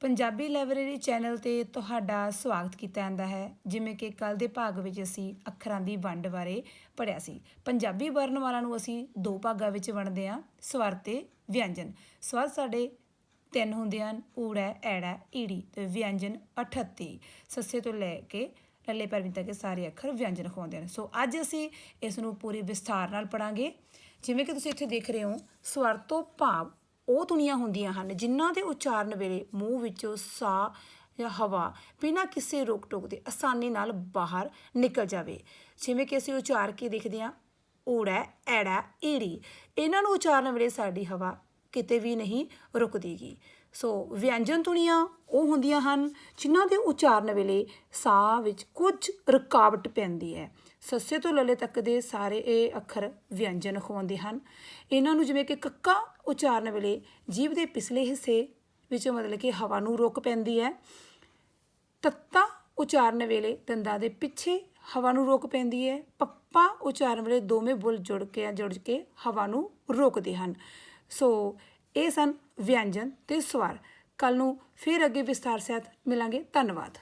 Punjabi library channel ਤੇ ਤੁਹਾਡਾ ਸਵਾਗਤ ਕੀਤਾ ਜਾਂਦਾ ਹੈ। ਜਿਵੇਂ ਕਿ ਕੱਲ ਦੇ ਭਾਗ ਵਿੱਚ ਅਸੀਂ ਅੱਖਰਾਂ ਦੀ ਵੰਡ ਬਾਰੇ ਪੜ੍ਹਿਆ ਸੀ। ਪੰਜਾਬੀ ਵਰਣਮਾਲਾ ਨੂੰ ਅਸੀਂ ਦੋ ਭਾਗਾਂ ਵਿੱਚ ਵੰਡਦੇ ਹਾਂ, ਸਵਰ ਤੇ ਵਿਅੰਜਨ। ਸਵਰ ਸਾਡੇ ਤਿੰਨ ਹੁੰਦੇ ਹਨ, ਊੜਾ, ਐੜਾ, ਈੜੀ ਤੇ ਵਿਅੰਜਨ 38 ਸੱਸੇ ਤੋਂ ਲੈ ਕੇ ਲੱਲੇ ਪੈਰਵੀਂ ਤੱਕ ਦੇ ਸਾਰੇ ਅੱਖਰ ਵਿਅੰਜਨ ਖਵਾਉਂਦੇ ਹਨ। ਸੋ ਅੱਜ ਅਸੀਂ ਇਸ ਨੂੰ ਪੂਰੀ ਵਿਸਥਾਰ ਨਾਲ ਪੜਾਂਗੇ ਜਿਵੇਂ ਕਿ ਤੁਸੀਂ ਇੱਥੇ ਦੇਖ ਰਹੇ ਹੋ, ਸਵਰ ਤੋਂ ਭਾਵ ਉਹ ਧੁਨੀਆਂ ਹੁੰਦੀਆਂ ਹਨ, ਜਿਨ੍ਹਾਂ ਦੇ ਉਚਾਰਨ ਵੇਲੇ ਮੂੰਹ ਵਿੱਚੋਂ ਸਾਹ ਜਾਂ ਹਵਾ ਬਿਨਾਂ ਕਿਸੇ ਰੋਕ ਟੋਕ ਦੇ ਆਸਾਨੀ ਨਾਲ ਬਾਹਰ ਨਿਕਲ ਜਾਵੇ। ਜਿਵੇਂ ਕਿ ਅਸੀਂ ਉਚਾਰ ਕੇ ਦੇਖਦੇ ਹਾਂ, ਊੜਾ, ਐੜਾ, ਈੜੀ, ਇਹਨਾਂ ਨੂੰ ਉਚਾਰਨ ਵੇਲੇ ਸਾਡੀ ਹਵਾ ਕਿਤੇ ਵੀ ਨਹੀਂ ਰੁਕਦੀਗੀ। ਸੋ ਵਿਅੰਜਨ ਧੁਨੀਆਂ ਉਹ ਹੁੰਦੀਆਂ ਹਨ ਜਿਨ੍ਹਾਂ ਦੇ ਉਚਾਰਨ ਵੇਲੇ ਸਾਹ ਵਿੱਚ ਕੁਝ ਰੁਕਾਵਟ ਪੈਂਦੀ ਹੈ। ਸੱਸੇ ਤੋਂ ਲਲੇ ਤੱਕ ਦੇ ਸਾਰੇ ਇਹ ਅੱਖਰ ਵਿਅੰਜਨ ਖਵਾਉਂਦੇ ਹਨ। ਇਹਨਾਂ ਨੂੰ ਜਿਵੇਂ ਕਿ ਕੱਕਾ ਉਚਾਰਨ ਵੇਲੇ ਜੀਭ ਦੇ ਪਿਛਲੇ ਹਿੱਸੇ ਵਿੱਚ ਮਤਲਬ ਕਿ ਹਵਾ ਨੂੰ ਰੋਕ ਪੈਂਦੀ ਹੈ। ਤੱਤਾ ਉਚਾਰਨ ਵੇਲੇ ਦੰਦਾਂ ਦੇ ਪਿੱਛੇ ਹਵਾ ਨੂੰ ਰੋਕ ਪੈਂਦੀ ਹੈ। ਪੱਪਾ ਉਚਾਰਨ ਵੇਲੇ ਦੋਵੇਂ ਬੁੱਲ ਜੁੜ ਕੇ ਜੁੜ ਕੇ ਹਵਾ ਨੂੰ ਰੋਕਦੇ ਹਨ। ਸੋ ਇਹ ਸਨ ਵਿਅੰਜਨ ਤੇ ਸਵਰ ਕੱਲ ਨੂੰ ਫਿਰ ਅੱਗੇ ਵਿਸਥਾਰ ਸਹਿਤ ਮਿਲਾਂਗੇ। ਧੰਨਵਾਦ।